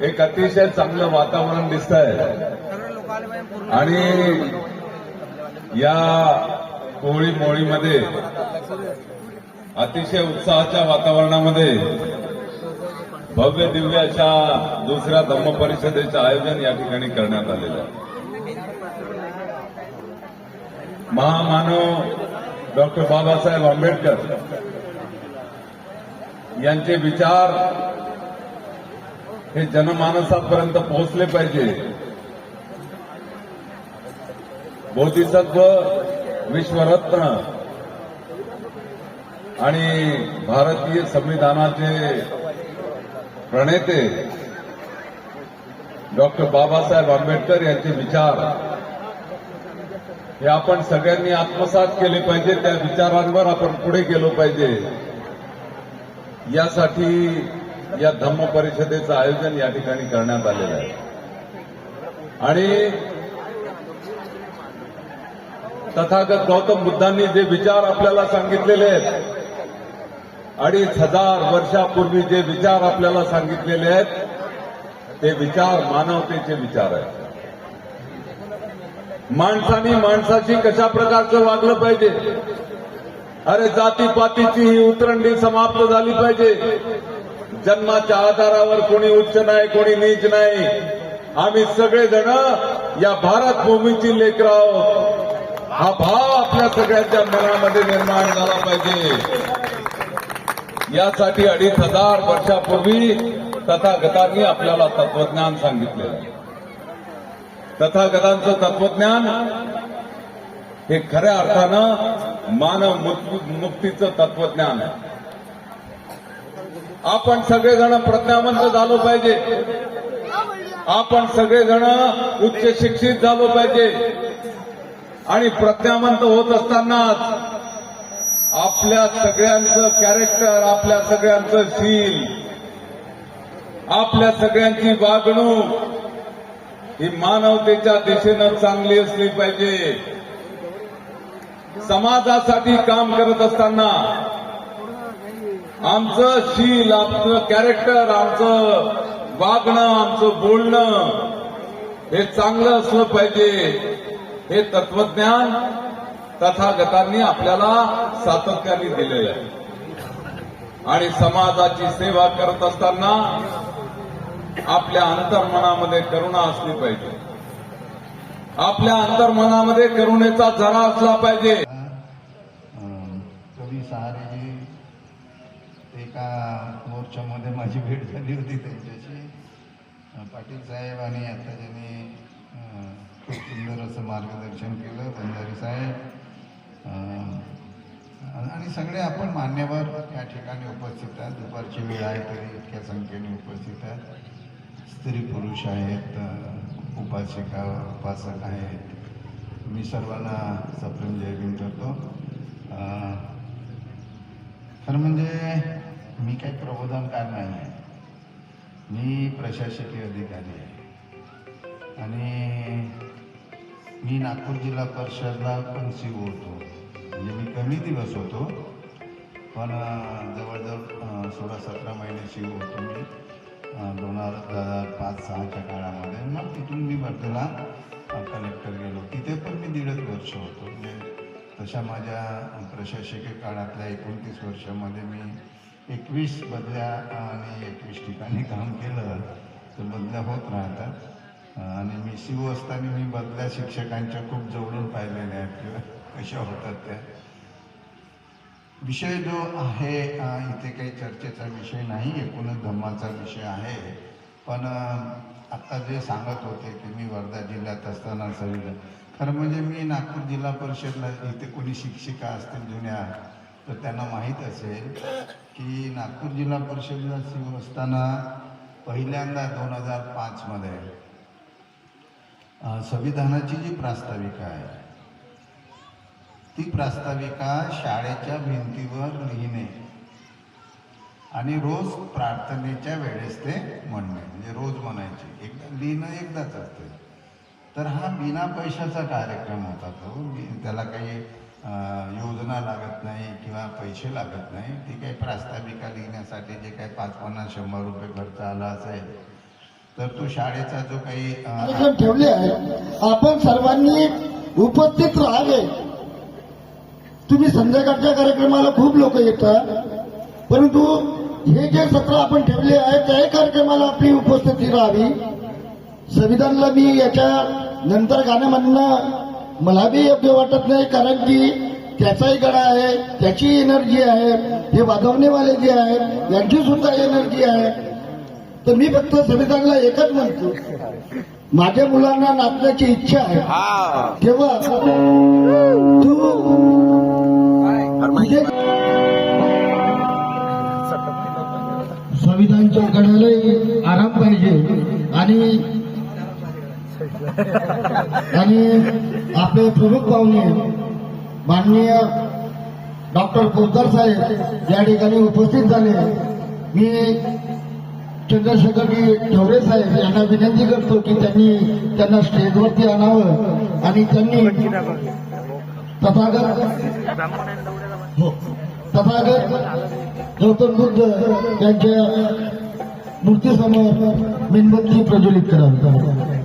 एक अतिशय चांगलं वातावरण दिसत आहे आणि या कोळी मोळीमध्ये अतिशय उत्साहाच्या वातावरणामध्ये भव्य दिव्य अशा दुसऱ्या धम्म परिषदेचं आयोजन या ठिकाणी करण्यात आलेलं आहे. महामानव डॉक्टर बाबासाहेब आंबेडकर यांचे विचार हे जनमानसापर्यंत पोहोचले पाहिजे. बोधिसत्व विश्वरत्न आणि भारतीय संविधानाचे प्रणेते डॉक्टर बाबासाहेब आंबेडकर यांचे विचार. हे आपण सगळ्यांनी आत्मसात केले पाहिजे त्या विचारांवर आपण पुढे गेलो पाहिजे. यासाठी या धम्म परिषदेचं आयोजन या ठिकाणी करण्यात आलेलं आहे. आणि तथागत गौतम बुद्धांनी जे विचार आपल्याला सांगितलेले आहेत अडीच हजार वर्षापूर्वी जे विचार आपल्याला सांगितलेले आहेत ते विचार मानवतेचे विचार आहेत. माणसाने माणसाशी कशा प्रकारचं वागलं पाहिजे? अरे जातीपातीची ही उतरंडी समाप्त झाली पाहिजे. जन्माच्या आधारावर कोणी उच्च नाही कोणी नीच नाही. आम्ही सगळेजण या भारत भूमीची लेकर आहोत. हा भाव आपल्या सगळ्यांच्या मनामध्ये निर्माण झाला पाहिजे. यासाठी अडीच हजार वर्षापूर्वी तथागतांनी आपल्याला तत्वज्ञान सांगितलेलं. तथागतांचं तत्वज्ञान हे खऱ्या अर्थानं मानव मुक्तीचं तत्वज्ञान आहे. आपण सगळेजण प्रज्ञावंत झालो पाहिजे. आपण सगळेजण उच्च शिक्षित झालो पाहिजे. आणि प्रज्ञावंत होत असतानाच आपल्या सगळ्यांचं कॅरेक्टर आपल्या सगळ्यांचं शील आपल्या सगळ्यांची वागणूक ही मानवतेच्या दिशेनं चांगली असली पाहिजे. समाजासाठी काम करत असताना आमचं शील आमचं कॅरेक्टर आमचं वागणं आमचं बोलणं हे चांगलं असलं पाहिजे. हे तत्वज्ञान तथागतांनी आपल्याला सातत्याने दिलेलं आहे. आणि समाजाची सेवा करत असताना आपल्या अंतर्मनामध्ये करुणा असली पाहिजे. आपल्या अंतर्मनामध्ये करुणेचा झरा असला पाहिजे. एका मोर्चामध्ये माझी भेट झाली होती त्यांच्याशी. पाटील साहेब आणि आता ज्यांनी खूप सुंदर असं मार्गदर्शन केलं बंजारी साहेब. आणि सगळे आपण मान्यवर या ठिकाणी उपस्थित आहेत. दुपारची वेळ आहे तरी इतक्या संख्येने उपस्थित आहेत. स्त्री पुरुष आहेत उपासिका उपासक आहेत. मी सर्वांना सप्रेम जयभीम करतो. खरं म्हणजे मी काही प्रबोधनकार नाही. आहे मी प्रशासकीय अधिकारी आहे. आणि मी नागपूर जिल्हा परिषदला पण सी होतो. म्हणजे मी कमी दिवस होतो पण जवळजवळ सोळा सतरा महिने सी होतो मी. दोन हजार पाच सहाच्या काळामध्ये. मग तिथून मी वर्धेला कलेक्टर गेलो. तिथे पण मी दीडच वर्ष होतो. म्हणजे तशा माझ्या प्रशासकीय काळातल्या एकोणतीस वर्षामध्ये मी एकवीस बदल्या आणि एकवीस ठिकाणी काम केलं तर बदल्या होत राहतात. आणि मी शिव असताना मी बदल्या शिक्षकांच्या खूप जवळून पाहिलेल्या आहेत. किंवा कशा होतात त्या. विषय जो आहे इथे काही चर्चेचा विषय नाही एकूणच धम्माचा विषय आहे. पण आत्ता जे सांगत होते की मी वर्धा जिल्ह्यात असताना सविधा खरं म्हणजे मी नागपूर जिल्हा परिषदला इथे कोणी शिक्षिका असतील जुन्या तर त्यांना माहीत असेल की नागपूर जिल्हा परिषदेला शिव असताना पहिल्यांदा दोन हजार पाचमध्ये संविधानाची जी प्रास्ताविका आहे ती प्रास्ताविका शाळेच्या भिंतीवर लिहिणे आणि रोज प्रार्थनेच्या वेळेस ते म्हणणे म्हणजे रोज म्हणायचे. एकदा लिहिणं एकदाच असते. तर हा बिना पैशाचा कार्यक्रम होता तो. त्याला काही योजना लागत नाही किंवा पैसे लागत नाही. ती काही प्रास्ताविका लिहिण्यासाठी जे काही पाच पन्नास शंभर रुपये खर्च आला असेल तर तो शाळेचा जो काही कार्यक्रम ठेवले आहे. आपण सर्वांनी उपस्थित राहावे. तुम्ही संध्याकाळच्या कार्यक्रमाला खूप लोक येतात. परंतु हे जे सत्र आपण ठेवले आहे त्याही कार्यक्रमाला आपली उपस्थिती राहावी. संविधानला मी याच्या नंतर गाणं म्हणणं मला बी योग्य वाटत नाही कारण की त्याचाही गडा आहे त्याची एनर्जी आहे हे वाजवणेवाले जे आहेत यांची सुद्धा एनर्जी आहे. तर मी फक्त संविधानला एकच म्हणतो माझ्या मुलांना नाचण्याची इच्छा आहे. तेव्हा तू तुझे संविधानच्या गड्यालाही आराम पाहिजे. आणि आणि आपले प्रमुख पाहुणे माननीय डॉक्टर पोद्दार साहेब या ठिकाणी उपस्थित झाले. मी चंद्रशेखरजी ठवरे साहेब यांना विनंती करतो की त्यांनी त्यांना स्टेजवरती आणावं आणि त्यांनी तथागत हो. तथागत गौतम बुद्ध यांच्या मूर्तीसमोर मेणबत्ती प्रज्वलित करावी.